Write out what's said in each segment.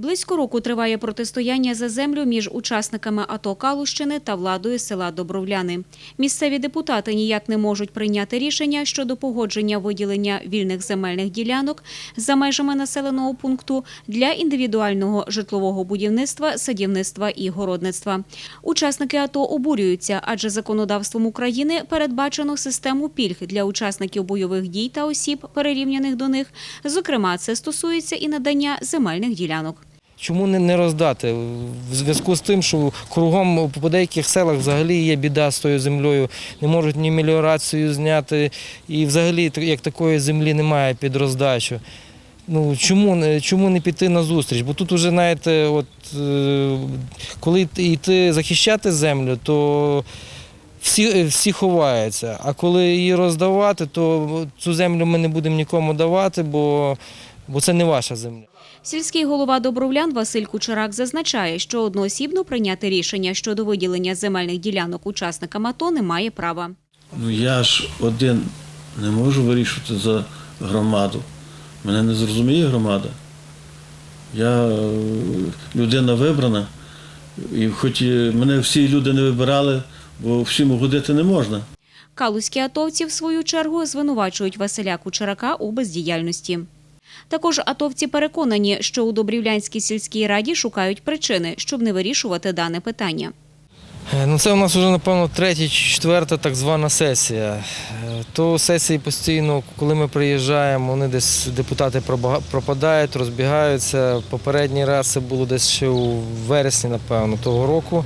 Близько року триває протистояння за землю між учасниками АТО Калущини та владою села Добровляни. Місцеві депутати ніяк не можуть прийняти рішення щодо погодження виділення вільних земельних ділянок за межами населеного пункту для індивідуального житлового будівництва, садівництва і городництва. Учасники АТО обурюються, адже законодавством України передбачено систему пільг для учасників бойових дій та осіб, перерівняних до них. Зокрема, це стосується і надання земельних ділянок. Чому не, роздати? В зв'язку з тим, що кругом по деяких селах взагалі є біда з тою землею, не можуть ні меліорацію зняти, і взагалі як такої землі немає під роздачу. Ну, чому, чому не піти на зустріч? Бо тут уже, знаєте, от, е, коли йти захищати землю, то всі, всі ховаються. А коли її роздавати, то цю землю ми не будемо нікому давати, бо, бо це не ваша земля. Сільський голова Добровлян Василь Кучерак зазначає, що одноосібно прийняти рішення щодо виділення земельних ділянок учасникам АТО немає права. Ну я ж один не можу вирішувати за громаду. Мене не зрозуміє громада. Я е, людина вибрана, і хоч мене всі люди не вибирали, бо всім угодити не можна. Калузькі атовці, в свою чергу, звинувачують Василя Кучерака у бездіяльності. Також атовці переконані, що у Добрівлянській сільській раді шукають причини, щоб не вирішувати дане питання. Е, Ну, це у нас вже, напевно, третя четверта так звана сесія. Е, То сесії постійно, коли ми приїжджаємо, вони десь депутати пропадають, розбігаються. Попередній раз це було десь ще у вересні, напевно, того року.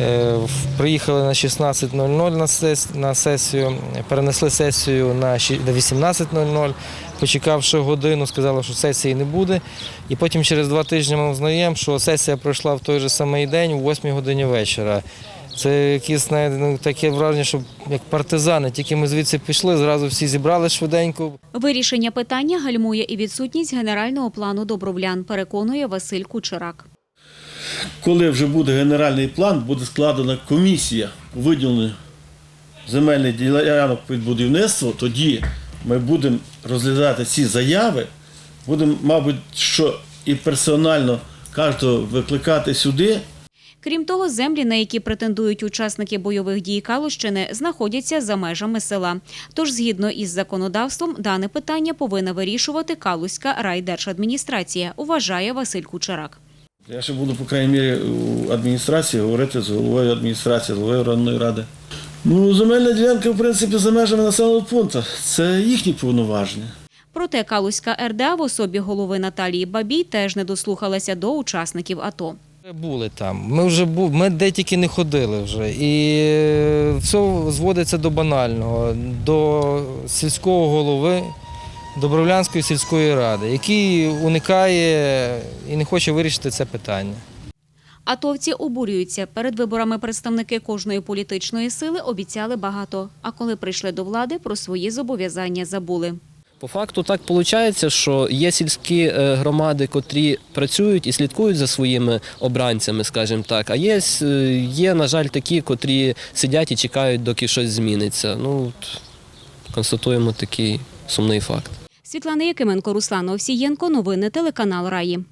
Е, Приїхали на 16.00 на сесію, перенесли сесію на 18.00, почекавши годину, сказали, що сесії не буде. І потім через два тижні ми узнаємо, що сесія пройшла в той же самий день, о 8 годині вечора. Це якісь ну, таке враження, що як партизани. Тільки ми звідси пішли, зразу всі зібрали швиденько. Вирішення питання гальмує і відсутність генерального плану Добровлян, переконує Василь Кучерак. Коли вже буде генеральний план, буде складена комісія у виділенні земельних ділянок під будівництво, тоді ми будемо розглядати ці заяви, будемо, мабуть, що і персонально кожного викликати сюди. Крім того, землі, на які претендують учасники бойових дій Калущини, знаходяться за межами села. Тож, згідно із законодавством, дане питання повинна вирішувати Калузька райдержадміністрація, вважає Василь Кучерак. Я ще буду, по крайній мірі, у адміністрації говорити з головою адміністрації, з головою районної ради. Ну, земельна ділянка, в принципі, за межами населеного пункту. Це їхні повноваження. Проте Калузька РДА в особі голови Наталії Бабій теж не дослухалася до учасників АТО. Були там. Ми вже бу... ми де тільки не ходили вже. І е, все зводиться до банального, до сільського голови Добровлянської сільської ради, який уникає і не хоче вирішити це питання. Атовці обурюються. Перед виборами представники кожної політичної сили обіцяли багато. А коли прийшли до влади, про свої зобов'язання забули. По факту так виходить, що є сільські е, громади, котрі працюють і слідкують за своїми обранцями, скажімо так. А є, е, є, на жаль, такі, котрі сидять і чекають, доки щось зміниться. Ну, констатуємо такий сумний факт. Світлана Якименко, Руслан Овсієнко. Новини телеканал Раї.